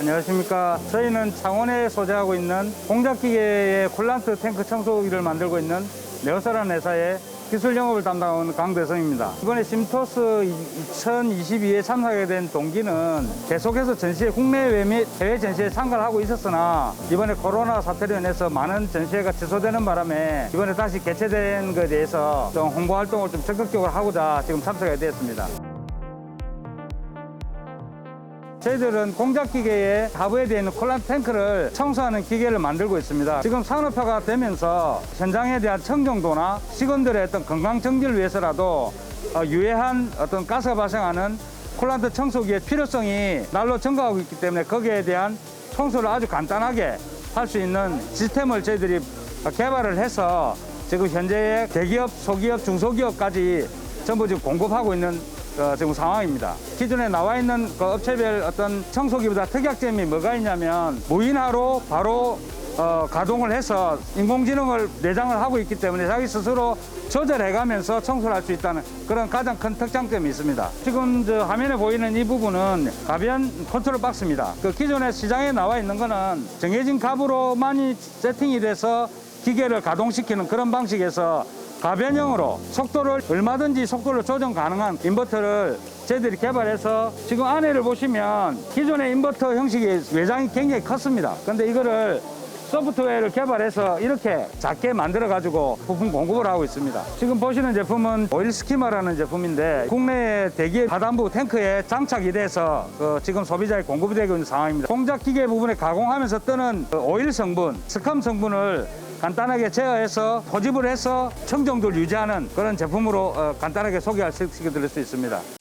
안녕하십니까. 저희는 창원에 소재하고 있는 공작기계의 콜란트 탱크 청소기를 만들고 있는 네오사라는 회사의 기술 영업을 담당하는 강대성입니다. 이번에 심토스 2022에 참석하게 된 동기는 계속해서 전시회, 국내외 및 해외 전시에 참가를 하고 있었으나 이번에 코로나 사태로 인해서 많은 전시회가 취소되는 바람에 이번에 다시 개최된 것에 대해서 좀 홍보 활동을 좀 적극적으로 하고자 지금 참석하게 되었습니다. 저희들은 공작 기계의 하부에 있는 콜란 탱크를 청소하는 기계를 만들고 있습니다. 지금 산업화가 되면서 현장에 대한 청정도나 직원들의 어떤 건강 정지를 위해서라도 어, 유해한 어떤 가스가 발생하는 콜란트 청소기의 필요성이 날로 증가하고 있기 때문에 거기에 대한 청소를 아주 간단하게 할 수 있는 시스템을 저희들이 개발을 해서 지금 현재 대기업, 소기업, 중소기업까지 전부 지금 공급하고 있는 어, 지금 상황입니다. 기존에 나와 있는 그 업체별 어떤 청소기보다 특약점이 뭐가 있냐면 무인화로 바로 어, 가동을 해서 인공지능을 내장을 하고 있기 때문에 자기 스스로 조절해가면서 청소를 할 수 있다는 그런 가장 큰 특장점이 있습니다. 지금 저 화면에 보이는 이 부분은 가변 컨트롤 박스입니다. 그 기존에 시장에 나와 있는 거는 정해진 값으로만이 세팅이 돼서 기계를 가동시키는 그런 방식에서 가변형으로 속도를 얼마든지 속도를 조정 가능한 인버터를 저희들이 개발해서 지금 안에를 보시면 기존의 인버터 형식의 외장이 굉장히 컸습니다. 근데 이거를 소프트웨어를 개발해서 이렇게 작게 만들어 가지고 부품 공급을 하고 있습니다. 지금 보시는 제품은 오일 스키머라는 제품인데 국내 대기업 하단부 탱크에 장착이 돼서 그 지금 소비자에 공급이 되고 있는 상황입니다. 공작 기계 부분에 가공하면서 뜨는 그 오일 성분, 스컴 성분을 간단하게 제어해서 포집을 해서 청정도를 유지하는 그런 제품으로 어, 간단하게 소개할 수 있습니다.